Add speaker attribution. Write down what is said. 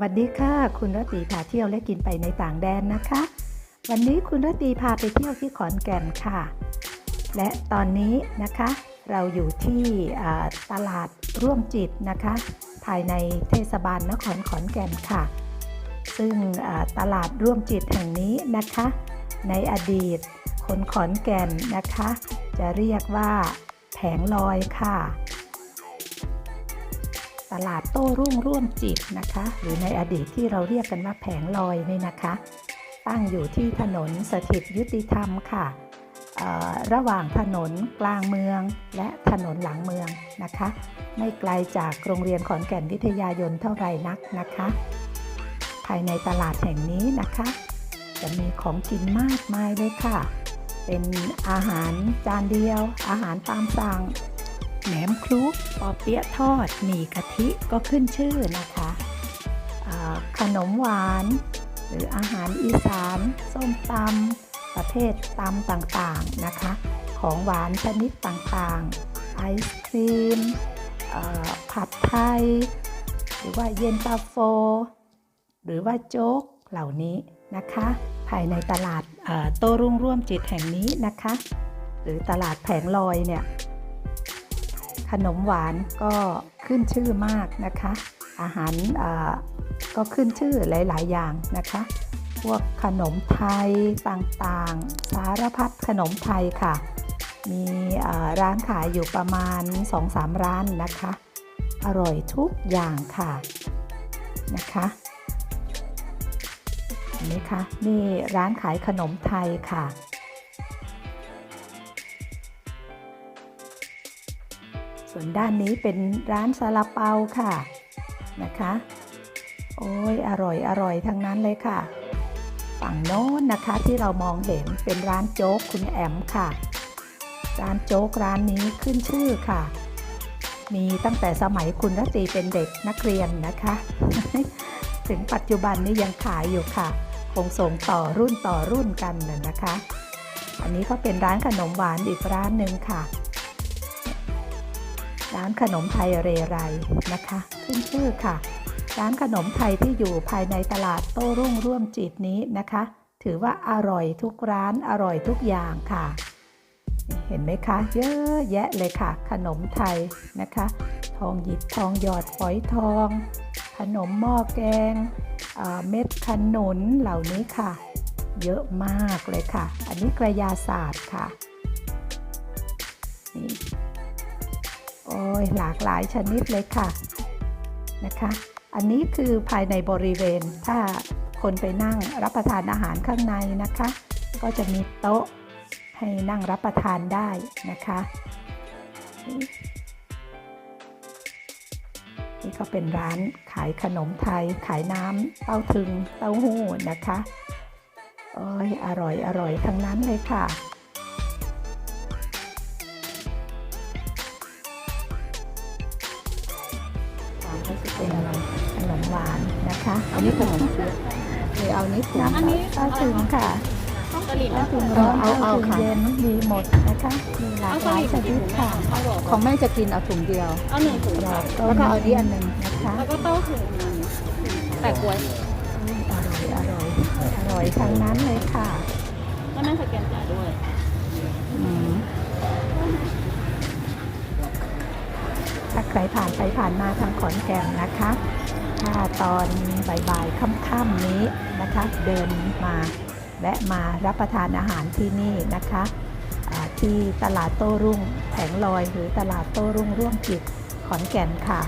Speaker 1: วัสดีค่ะ คุณรตีพาเที่ยวและกินไปในต่างแดนนะคะ วันนี้คุณรตีพาไปเที่ยวที่ขอนแก่นค่ะ และตอนนี้นะคะเราอยู่ที่ตลาดร่วมจิตนะคะ ภายในเทศบาลนครขอนแก่นค่ะ ซึ่งตลาดร่วมจิตแห่งนี้นะคะ ในอดีตคนขอนแก่นนะคะ จะเรียกว่าแผงลอยค่ะ ตลาดโต้รุ่งร่วมจิตนะคะ หรือในอดีตที่เราเรียกกันว่าแผงลอยนี่นะคะ ตั้งอยู่ที่ถนนสถิตยุติธรรมค่ะระหว่างถนนกลางเมืองและถนนหลังเมืองนะคะ ไม่ไกลจากโรงเรียนขอนแก่นวิทยายนเท่าไหร่นักนะคะ ภายในตลาดแห่งนี้นะคะ จะมีของกินมากมายเลยค่ะ เป็นอาหารจานเดียว อาหารตามสั่ง แหนมคลุกปอเปี๊ยะทอดหมี่กะทิก็ขึ้นชื่อนะคะขนมหวาน หรืออาหารอีสาน ส้มตำประเภทตำต่างๆนะคะ ของหวานชนิดต่างๆ ไอศครีมผัดไทย หรือว่าเย็นตาโฟ หรือว่าโจ๊กเหล่านี้นะคะ ภายในตลาดโต้รุ่งร่วมจิตแห่งนี้นะคะ หรือตลาดแผงลอยเนี่ย ขนมหวานก็ขึ้นชื่อมากนะคะ อาหารก็ขึ้นชื่อหลาย ๆ อย่างนะคะ พวกขนมไทยต่างๆ สารพัดขนมไทยค่ะ มีร้านขายอยู่ประมาณ 2-3 ร้านนะคะ อร่อยทุกอย่างค่ะนะคะนไหมคะนี่ร้านขายขนมไทยค่ะ ส่วนด้านนี้เป็นร้านซาลาเปาค่ะนะคะ โอ้ยอร่อยอร่อยทั้งนั้นเลยค่ะ ฝั่งโน้นนะคะที่เรามองเห็นเป็นร้านโจ๊กคุณแอมค่ะ ร้านโจ๊กร้านนี้ขึ้นชื่อค่ะ มีตั้งแต่สมัยคุณรตีเป็นเด็กนักเรียนนะคะ ถึงปัจจุบันนี้ยังขายอยู่ค่ะ คงส่งต่อรุ่นต่อรุ่นกันน่นะคะ อันนี้ก็เป็นร้านขนมหวานอีกร้านหนึ่งค่ะ ร้านขนมไทยเรไรนะคะขึ้นชื่อค่ะ ร้านขนมไทยที่อยู่ภายในตลาดโต้รุ่งร่วมจิตนี้นะคะ ถือว่าอร่อยทุกร้านอร่อยทุกอย่างค่ะ เห็นไหมคะ เยอะแยะเลยค่ะ ขนมไทยนะคะ ทองหยิบทองหยอดฝอยทอง ขนมหม้อแกงเม็ดขนุนเหล่านี้ค่ะ เยอะมากเลยค่ะ อันนี้กระยาศาสตร์ค่ะนี่ ยหลากหลายชนิดเลยค่ะนะคะ อันนี้คือภายในบริเวณ ถ้าคนไปนั่งรับประทานอาหารข้างในนะคะ ก็จะมีโต๊ะให้นั่งรับประทานได้นะคะนี่ก็เป็นร้านขายขนมไทย ขายน้ำเต้าถึงเต้าหู้นะคะโอ้ยอร่อยอร่อยทั้งนั้นเลยค่ะ ก็จะเป็นขนมหวานนะคะอันนี้ขนมเปี๊ยะเลยเอานี้ถุง
Speaker 2: อันนี้
Speaker 1: เอาถุงค่ะ
Speaker 2: กะหรี่
Speaker 1: เอา
Speaker 2: นะ
Speaker 1: ถุงร้อน
Speaker 2: เอาเอา
Speaker 1: ถุง
Speaker 2: ค่ะ
Speaker 1: เย็นมีหมดนะคะมีหลาก
Speaker 2: เอา
Speaker 1: ห
Speaker 2: กะ
Speaker 1: ลา
Speaker 2: ห
Speaker 1: ย
Speaker 2: รี่
Speaker 1: ชนิดค่ะ
Speaker 2: เอาหรอ
Speaker 3: ของแม่จะกินเอาถุงเดียว
Speaker 2: เอาหนึ่งถุง
Speaker 1: แล้ว
Speaker 3: แล้วก็เอานี้อันหนึ่ง
Speaker 1: นะคะ
Speaker 2: แล้วก็เต้าถึงแปะกล้วย
Speaker 1: อร่อยอร่อยอร่อยทั้งนั้นเลยค่ะ
Speaker 2: แล้วแม่สแกนจ่ายด้วย
Speaker 1: อืมถ้าใคร ผ่านไปผ่านมาทางขอนแก่นนะคะถ้าตอนบ่ายๆค่ำๆนี้นะคะ เดินมาแวะมารับประทานอาหารที่นี่นะคะที่ตลาดโต้รุ่งแผงลอยหรือตลาดโต้รุ่งร่วมกิจขอนแก่นค่ะ